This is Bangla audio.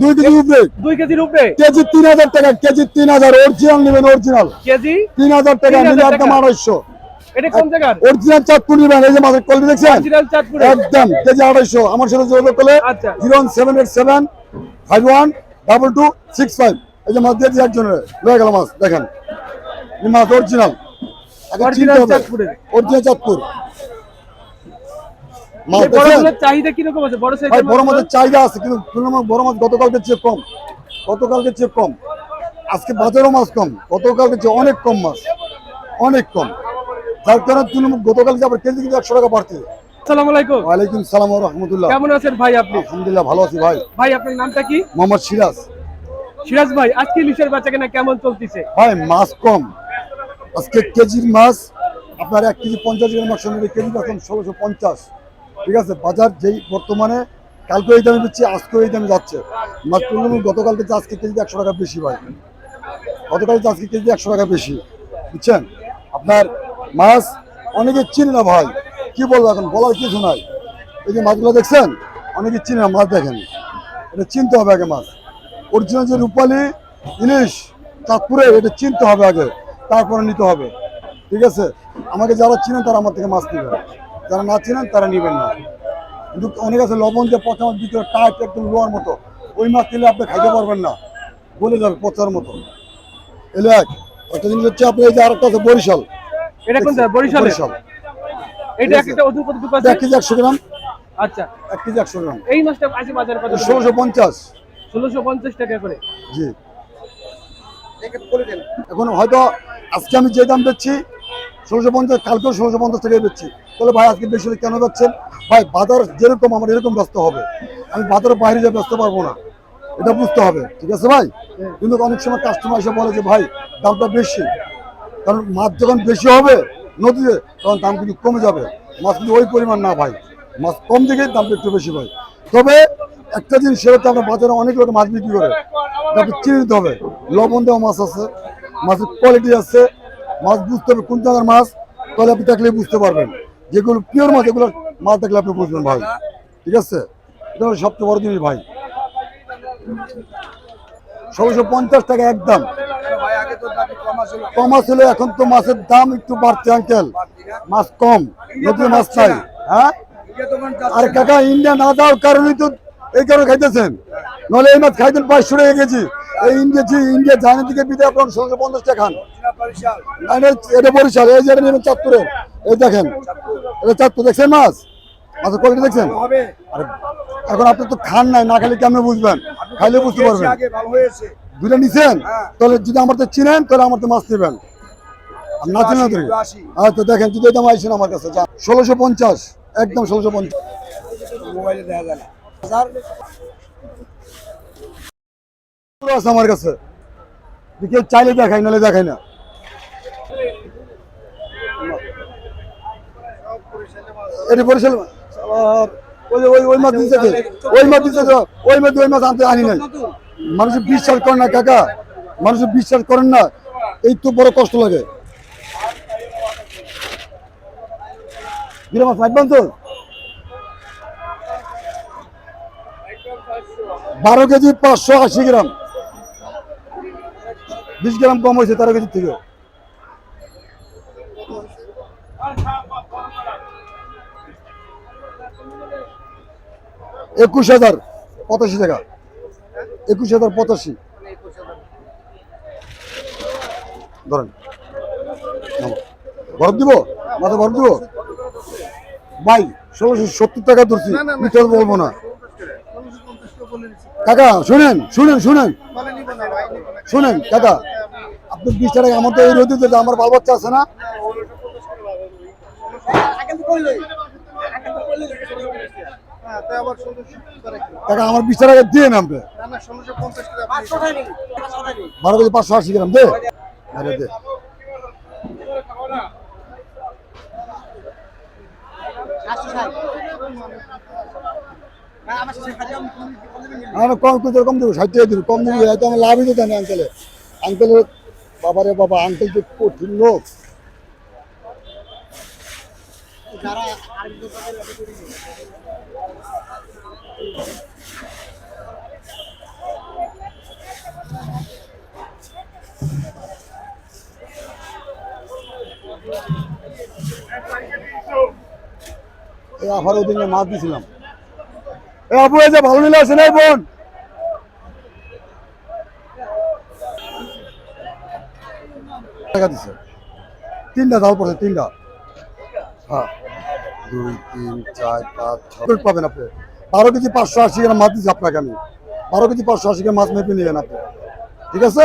দুই কেজি উপরে। দুই কেজির উপরে? কেজি তিন হাজার টাকা কেজি তিন হাজার। অরিজিনাল নেবেন অরিজিনাল কেজি তিন হাজার টাকা নিলে একদম আড়াইশো। এটা কোন জায়গার? অরিজিনাল চাঁদপুর নেবেন এই যে মাছের কোয়ালিটি দেখছেন? অরিজিনাল চাঁদপুরে। একদম কেজি আড়াইশো। আমার সাথে যোগাযোগ করলে আচ্ছা। Zero one seven eight seven five one double two six five. এই যে মাছ দিয়েছি একজনের। লয়ে গেল মাছ দেখেন। এই মাছ অরিজিনাল Original অরিজিনাল চাঁদপুর। চাহিদা কীরকম আছে? বড় বড় মাছের চাহিদা আছে কিন্তু বড় মাছ গতকালকে চেয়ে কম। গতকালকে চেয়ে কম। আজকে বাজারও মাছ কম। গতকালকে চেয়ে অনেক কম মাছ। অনেক কম। যার কারণে তুলনামূলক গতকালকে আবার কেজি কিন্তু একশো টাকা আসসালামু আলাইকুম। ওয়ালাইকুম সালাম রহমতুল্লাহ। কেমন আছেন ভাই আপনি? আলহামদুলিল্লাহ ভালো আছি ভাই। ভাই আপনার নামটা কি? মোহাম্মদ সিরাজ। সিরাজ ভাই আজকে ইলিশের কেনা কেমন চলতেছে? ভাই মাছ কম। আজকে কেজির মাছ আপনার এক কেজি পঞ্চাশ গ্রাম মাছ সঙ্গে কেজি এখন ষোলোশো পঞ্চাশ। ঠিক আছে, বাজার যেই বর্তমানে কালকে এই দামে দিচ্ছি, আজকে এই দামে যাচ্ছে। মাছ তুলনামূলক গতকালকে আজকে কেজিতে একশো টাকা বেশি ভাই। গতকালকে আজকে কেজিতে একশো টাকা বেশি, বুঝছেন? আপনার মাছ অনেকে চিনে না ভাই। কি বলব এখন, বলার কিছু নাই। এই যে মাছগুলো দেখছেন, অনেকে চিনে না, মাছ দেখেন। এটা চিনতে হবে আগে মাছ। অরিজিনাল যে রূপালী ইলিশ, চাঁদপুরে এটা চিনতে হবে আগে, তারপরে নিতে হবে। ঠিক আছে? আমাকে যারা চিনেন তারা আমার থেকে মাছ নেবেন। যারা না চিনেন তারা নেবেন না। কিন্তু অনেক আছে লবণ যে পচা মাছ বিক্রি টাইট একদম লোয়ার মতো। ওই মাছ নিলে আপনি খাইতে পারবেন না। বলে যাবে পচার মতো। এলে এক একটা জিনিস হচ্ছে আপনি এই যে আরেকটা আছে বরিশাল। এটা কোন বরিশালে? বরিশাল। এটা একটা ওজন কত আছে? এক কেজি একশো গ্রাম। আচ্ছা। এক কেজি একশো গ্রাম। এই মাছটা আছে বাজারে কত টাকা করে। জি। এখন হয়তো আজকে আমি যে দাম বেচছি ষোলোশো কালকেও ষোলোশো পঞ্চাশ বেচছি। তাহলে ভাই, আজকে বেশি কেন বেচছেন ভাই, বাজার যেরকম, আমার এরকম ব্যস্ত হবে। আমি বাজারের বাইরে যে ব্যস্ত পারব না। এটা বুঝতে হবে, ঠিক আছে ভাই? কিন্তু অনেক সময় কাস্টমার এসে বলে যে, ভাই, দামটা বেশি। কারণ মাছ যখন বেশি হবে নদীতে, তখন দাম কিন্তু কমে যাবে। মাছ কিন্তু ওই পরিমাণ না ভাই। মাছ কম দিকে দামটা একটু বেশি ভাই। তবে একটা জিনিস, সেটা আমরা বাজারে অনেক লোক মাছ বিক্রি করে। তাকে চিনে নিতে হবে। লবণ দেওয়া মাছ আছে, মাছের কোয়ালিটি আছে মাছ বুঝতে হবে, কোন জায়গার মাছ, তাহলে আপনি দেখলে বুঝতে পারবেন। যেগুলো পিওর মাছ, এগুলো মাছ দেখলে আপনি বুঝবেন ভাই। ঠিক আছে? এটা হলো সবচেয়ে বড় জিনিস ভাই। ষোলোশো পঞ্চাশ টাকা একদম কম ছিল এখন তো মাছের দাম একটু বাড়ছে আঙ্কেল মাছ কম, নতুন মাছ চাই হ্যাঁ? আর কাকা ইন্ডিয়া না দেওয়ার কারণেই তো এই কারণে খাইতেছেন। নলে এই মাছ খাইতেন পাঁচশো টাকা কেজি। এই ইন্ডিয়া যে ইন্ডিয়া জানের দিকে বিদে আপনার ষোলোশো পঞ্চাশ টাকা খান। এটা- বরিশাল এই যে এটা নেবেন চাঁদপুরে এই দেখেন এটা চাঁদপুর দেখছেন মাছ? মাছের কোয়ালিটি দেখছেন? এখন আপনি তো খান নাই না খালি কেমন বুঝবেন? খাইলে বুঝতে পারবেন। দুইটা নিছেন? তাহলে যদি আমার তো চিনেন তাহলে আমার তো মাছ নেবেন। না চিনেন তো? আচ্ছা দেখেন যদি দাম আইসেন আমার কাছে ষোলোশো পঞ্চাশ একদম ষোলোশো পঞ্চাশ। পুরো আছে আমার কাছে। কেউ চাইলে দেখাই নাহলে দেখাই না। মাছ মানুষ বিশ্বাস করে না, কাকা। মানুষ বিশ্বাস করেন না। এই তো বড় কষ্ট লাগে। তো। বারো কেজি পাঁচশো আশি গ্রাম। বিশ গ্রাম কম হয়েছে তেরো কেজি থেকে। একুশ হাজার পঁচাশি টাকা। একুশ হাজার পঁচাশি। ধরেন। বরফ দিব? মাথা বরফ দিব? ভাই ষোলোশো সত্তর টাকা ধরছি। মিটার বলব না। কাকা শুনেন শুনেন শুনেন। শুনেন, দাদা, আপনি বিশ টাকা আমার তো এই রোদে আমার বাল বাচ্চা আছে না। টাকা আমার বিশ টাকা দিয়ে বারো কেজি পাঁচশো আশি গ্রাম, দে। দে। আমি কম কিন্তু কম দেবো, ষাট টাকা দেবো, কম দেবো হয়তো আমার লাভই দিতে না আঙ্কেলে আঙ্কেলের বাবারে বাবা আঙ্কেল যে কঠিন লোক। এই আফারও দিনে মাছ দিয়েছিলাম আপু এই ভালো নিলে আছে না বোন। টাকা তিনটা দাও পড়ছে তিনটা। হ্যাঁ। দুই, তিন, চার, পাঁচ, ছয়। পাবেন আপনি? বারো কেজি পাঁচশো আশি মাছ দিচ্ছি আপনাকে আমি। বারো কেজি পাঁচশো আশি মাছ মেপে নিবেন আপনি। ঠিক আছে?